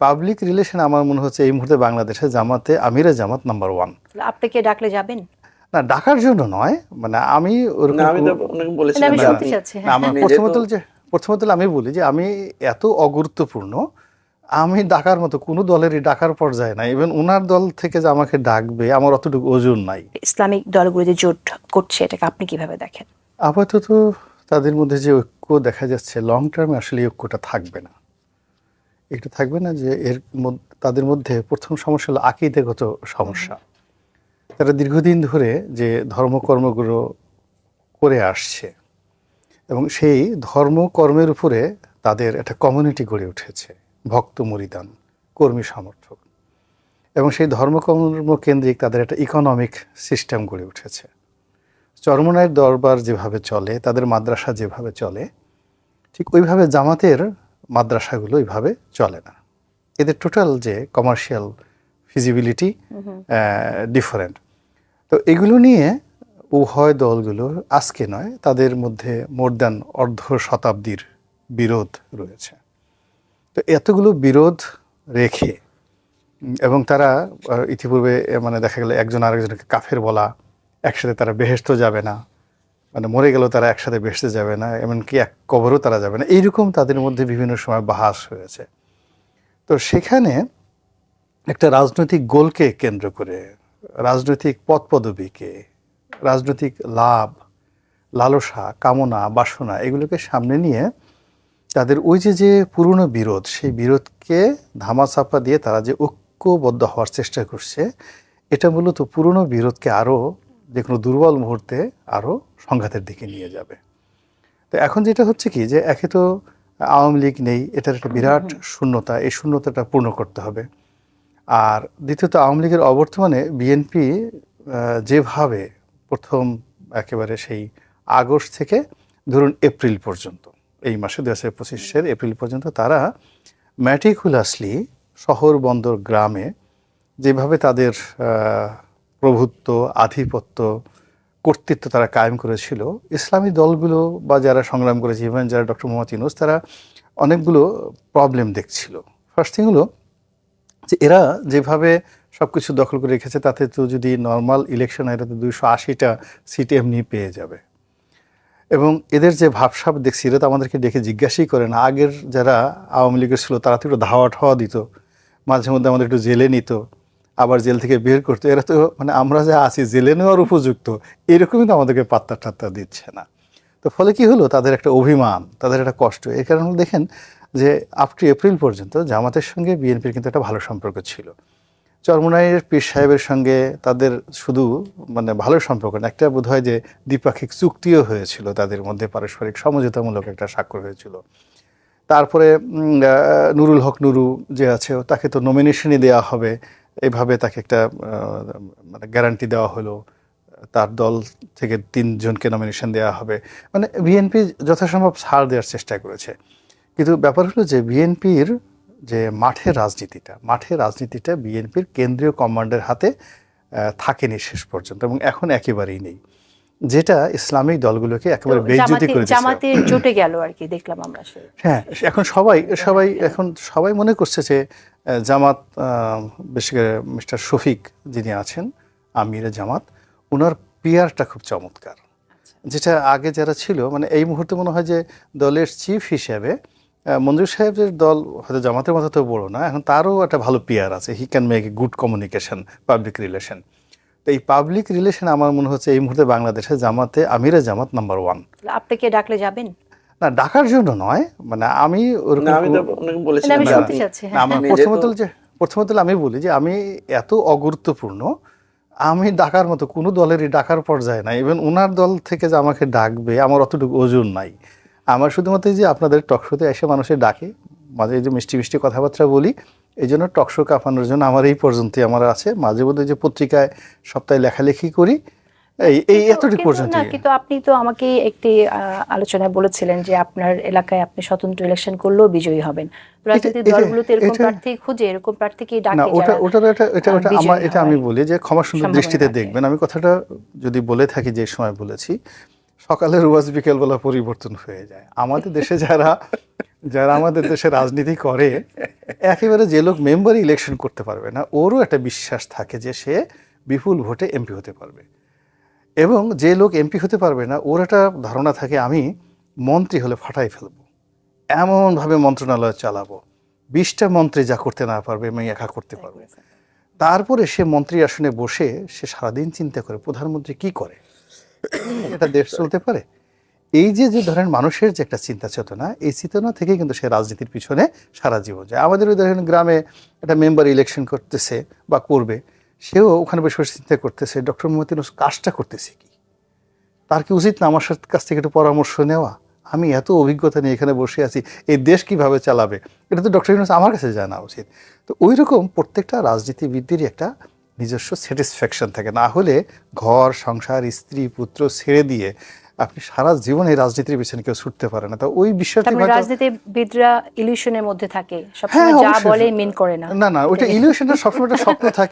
Public relation আমার মনে হচ্ছে এই মুহূর্তে বাংলাদেশে জামাতে আমিরে জামাত নাম্বার ওয়ান আপনাকে ডাকলে যাবেন? না ডাকার জন্য নয় মানে আমি হ্যাঁ। আমার প্রথমত যে প্রথমত আমি বলি যে আমি এত অগুরুত্বপূর্ণ আমি ডাকার মতো কোনো দলেরই ডাকার পর্যায়ে নাই। ইভেন ওনার দল থেকে যে আমাকে ডাকবে আমার অতটুকু ওজন নাই। ইসলামিক দলগুলো যে জোট করছে এটাকে আপনি কীভাবে দেখেন? আপাতত তাদের মধ্যে যে ঐক্য দেখা যাচ্ছে লং টার্মে আসলে ঐক্যটা থাকবে না। এটা থাকবে না যে এর মধ্যে তাদের মধ্যে প্রথম সমস্যা হলো আকিদেগত সমস্যা। তারা দীর্ঘদিন ধরে যে ধর্মকর্মগুলো করে আসছে এবং সেই ধর্মকর্মের উপরে তাদের একটা কমিউনিটি গড়ে উঠেছে ভক্ত মরিদান কর্মী সমর্থক। এবং সেই ধর্মকর্ম কেন্দ্রিক তাদের একটা ইকোনমিক সিস্টেম গড়ে উঠেছে। চরমনায়ের দরবার যেভাবে চলে তাদের মাদ্রাসা যেভাবে চলে ঠিক ওইভাবে জামাতের মাদ্রাসাগুলো ওইভাবে চলে না। এদের টোটাল যে কমার্শিয়াল ফিজিবিলিটি ডিফারেন্ট তো এগুলো নিয়ে উভয় দলগুলো আজকে নয় তাদের মধ্যে মোর দ্যান অর্ধ শতাব্দীর বিরোধ রয়েছে। তো এতগুলো বিরোধ রেখে এবং তারা ইতিপূর্বে মানে দেখা গেল একজন আরেকজনকে কাফের বলা একসাথে তারা বেহেস্ত যাবে না মানে মরে গেলেও তারা একসাথে বেহেস্তে যাবে না, এমনকি এক কবরও তারা যাবে না। এইরকম তাদের মধ্যে বিভিন্ন সময় বাহাস হয়েছে। তো সেখানে একটা রাজনৈতিক গোলকে কেন্দ্র করে, রাজনৈতিক পদ পদবীকে, রাজনৈতিক লাভ, লালসা, কামনা, বাসনা, এগুলোকে সামনে নিয়ে তাদের ওই যে যে পুরনো বিরোধ, সেই বিরোধকে ধামাচাপা দিয়ে তারা যে ঐক্যবদ্ধ হওয়ার চেষ্টা করছে, এটা মূলত পুরনো বিরোধকে আরও যে কোনো দুর্বল মুহূর্তে আরও সংঘাতের দিকে নিয়ে যাবে। তো এখন যেটা হচ্ছে কি যে একে তো আওয়ামী লীগ নেই এটার একটা বিরাট শূন্যতা এই শূন্যতাটা পূর্ণ করতে হবে। আর দ্বিতীয়ত আওয়ামী লীগের অবর্তমানে বিএনপি যেভাবে প্রথম একেবারে সেই আগস্ট থেকে ধরুন এপ্রিল পর্যন্ত এই মাসে দু হাজার পঁচিশের এপ্রিল পর্যন্ত তারা ম্যাটিকুলাসলি শহর বন্দর গ্রামে যেভাবে তাদের প্রভুত্ব, আধিপত্য, কর্তৃত্ব তারা কায়েম করেছিল। ইসলামী দলগুলো বা যারা সংগ্রাম করেছে ইভেন যারা ডক্টর মোহাম্মদ ইউনুস, তারা অনেকগুলো প্রবলেম দেখছিল। ফার্স্ট থিং হলো যে এরা যেভাবে সব কিছু দখল করে রেখেছে, তাতে তো যদি নর্মাল ইলেকশন হয় এটাতে দুইশো আশিটা সিট এমনি পেয়ে যাবে। এবং এদের যে ভাবসাব দেখছি, এরা তো আমাদেরকে ডেকে জিজ্ঞাসাই করে না। আগের যারা আওয়ামী লীগের ছিল, তারা তো একটু ধাওয়া ঠাওয়া দিত। মাঝে মধ্যে আমাদের একটু জেলে নিত। আবার জেল থেকে বের করতো, এরা তো মানে আমরা যা আছি জেলে নেওয়ার উপযুক্ত, এরকমই তো আমাদেরকে পাত্তা টাত্তা দিচ্ছে না। তো ফলে কি হলো? তাদের একটা অভিমান, তাদের একটা কষ্ট। এর কারণ দেখেন যে আপ টু এপ্রিল পর্যন্ত জামাতের সঙ্গে বিএনপির কিন্তু একটা ভালো সম্পর্ক ছিল। চরমনাইয়ের পীর সাহেবের সঙ্গে তাদের শুধু মানে ভালো সম্পর্ক না, একটা বোধ হয় যে দ্বিপাক্ষিক চুক্তিও হয়েছিল, তাদের মধ্যে পারস্পরিক সমঝোতামূলক একটা স্বাক্ষর হয়েছিল। তারপরে নুরুল হক নুরু যে আছে, তাকে তো নমিনেশনই দেওয়া হবে। এভাবে তাকে একটা মানে গ্যারান্টি দেওয়া হলো। তার দল থেকে তিনজনকে নমিনেশন দেওয়া হবে। মানে বিএনপি যথাসম্ভব ছাড় দেওয়ার চেষ্টা করেছে। কিন্তু ব্যাপার হলো যে বিএনপির যে মাঠের রাজনীতিটা মাঠের রাজনীতিটা বিএনপির কেন্দ্রীয় কমান্ডের হাতে থাকেনি শেষ পর্যন্ত এবং এখন একেবারেই নেই। যেটা ইসলামিক দলগুলোকে একেবারে তো বেজ্জতি জামাতে- করে জামাতের জোটে গেল আর কি দেখলাম আমরা। হ্যাঁ এখন সবাই সবাই এখন সবাই মনে করছে যে জামাত বেশি করে মিস্টার শফিক যিনি আছেন আমিরে জামাত ওনার পিয়ারটা খুব চমৎকার। যেটা আগে যারা ছিল মানে এই মুহূর্তে মনে হয় যে দলের চিফ হিসেবে মঞ্জুর সাহেবের দল হয়তো জামাতের মতো তো বড় না এখন তারও একটা ভালো পিয়ার আছে। He can make a good communication public relation তো এই পাবলিক রিলেশন আমার মনে হচ্ছে এই মুহূর্তে বাংলাদেশে জামাতে আমিরে জামাত নাম্বার ওয়ান আপনাকে ডাকলে যাবেন? না ডাকার জন্য নয় মানে আমি ওরকম না আমি তো কোনো- অনেক মানে হ্যাঁ। আমার প্রথমত যে প্রথমত আমি বলি যে আমি এত অগুরুত্বপূর্ণ আমি ডাকার মতো কোনো দলেরই ডাকার পর্যায়ে নাই। ইভেন ওনার দল থেকে যে আমাকে ডাকবে আমার অতটুকু ওজন নাই। আমার শুধুমাত্র যে আপনাদের টকশোতে এসে মানুষের ডাকে মাঝে এই যে মিষ্টি মিষ্টি কথাবার্তা বলি এই জন্য টকশো কাঁপানোর জন্য আমার এই পর্যন্তই আমার আছে। মাঝে মধ্যে যে পত্রিকায় সপ্তাহে লেখালেখি করি এই এই এতটুকু পর্যন্ত কিন্তু আপনি তো আমাকে একটি আলোচনায় বলেছিলেন যে আপনার এলাকায় আপনি স্বতন্ত্র ইলেকশন করলেও বিজয়ী হবেন। তো রাজনৈতিক দলগুলোতে এরকম প্রার্থী খুঁজে এরকম প্রার্থীকে না ওটা ওটা এটা এটা ওটা আমার এটা আমি বলি যে ক্ষমা সুন্দর দৃষ্টিতে দেখবেন। আমি কথাটা যদি বলে থাকি যে সময় বলেছি সকালের ওয়াজ বিকেলবেলা পরিবর্তন হয়ে যায়। আমাদের দেশে যারা যারা আমাদের দেশে রাজনীতি করে একেবারে যে লোক মেম্বার ইলেকশন করতে পারবে না ওরও একটা বিশ্বাস থাকে যে সে বিপুল ভোটে এমপি হতে পারবে। এবং যে লোক এমপি হতে পারবে না ওর একটা ধারণা থাকে আমি মন্ত্রী হলে ফাটাই ফেলব। এমনভাবে মন্ত্রণালয় চালাবো। বিশটা মন্ত্রী যা করতে না পারবে আমি একা করতে পারব। তারপরে সে মন্ত্রী আসনে বসে সে সারাদিন চিন্তা করে প্রধানমন্ত্রী কি করে? এটা দেশ চলতে পারে? এই যে যে ধরেন মানুষের যে একটা চিন্তা চেতনা এই চেতনা থেকে কিন্তু সে রাজনীতির পিছনে সারা জীবন যায়। আমাদের ওই ধরেন গ্রামে একটা মেম্বার ইলেকশন করতেছে বা করবে সেও ওখানে বসে বসে চিন্তা করতেছে ডক্টর মোহাম্মদ কাজটা করতেছে কি? তার কি উচিত না আমার সাথে কাছ থেকে একটু পরামর্শ নেওয়া? আমি এত অভিজ্ঞতা নিয়ে এখানে বসে আছি এই দেশ কীভাবে চালাবে? এটা তো ডক্টর ইউনুস আমার কাছে জানা উচিত। তো ওই রকম প্রত্যেকটা রাজনীতিবিদদেরই একটা নিজস্ব স্যাটিসফ্যাকশন থাকে। না হলে ঘর সংসার স্ত্রী পুত্র ছেড়ে দিয়ে আপনি সারা জীবন এই রাজনীতির পিছনে কেউ ছুটতে পারে না। তো ওই বিষয়টি তারপরে রাজনীতিবিদরা ইলিউশনের মধ্যে থাকে। হ্যাঁ সবসময় যা বলে মিন করে না। না না ওইটা ইলিউশনের সবসময় একটা স্বপ্ন থাকে।